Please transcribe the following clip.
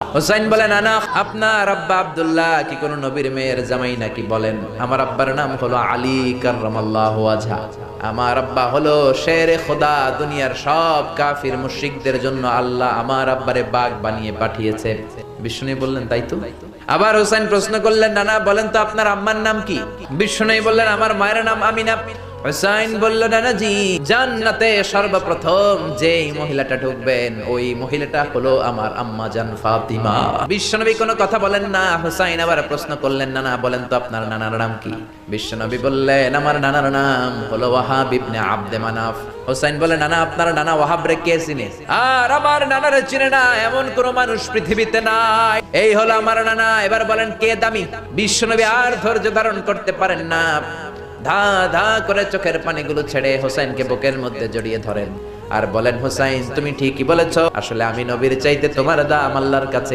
হোসাইন বলেন, আনা আপনার আব্বা আব্দুল্লাহ। কি কোন নবীর মেয়ের জামাই নাকি বলেন, আমার আব্বার নাম হলো আলী কার্রামাল্লাহু ওয়াজহা। আমার আব্বা হলো শেরে খোদা, দুনিয়ার সব কাফির মুশরিকদের জন্য আল্লাহ আমার আব্বারে বাঘ বানিয়ে পাঠিয়েছে। বিষ্ণু বললেন, তাই তো? আবার হোসেন প্রশ্ন করলেন, নানা, বলেন তো আপনার আম্মার নাম কি? বিষ্ণু বললেন, আমার মায়ের নাম আমিনা। হুসাইন বলল, নানাজি, জান্নাতে সর্বপ্রথম যেই মহিলাটা ঢুকবেন, ওই মহিলাটা হলো আমার আম্মা জান ফাতিমা বিশ্বনবী কোনো কথা বলেন না। হুসাইন আবার প্রশ্ন করলেন, নানা, বলেন তো আপনার নানার নাম কি? বিশ্বনবী বললেন, আমার নানার নাম হলো ওয়াহাব ইবনে আব্দে মানাফ। হুসাইন বলে, নানা, আপনার নানা ওয়াহাব রে কে চিনে? আর আমার নানারে চিনে না, এমন কোন মানুষ পৃথিবীতে নাই। এই হলো আমার নানা, এবার বলেন কে দামি? বিশ্বনবী আর ধৈর্য ধারণ করতে পারেন না। ধা ধা করে চোখের পানিগুলো ছেড়ে হোসেনকে বুকের মধ্যে জড়িয়ে ধরেন। আর বলেন, হোসাইন, তুমি ঠিকই বলেছ। আসলে আমি নবীর চাইতে তোমার দাম আল্লাহর কাছে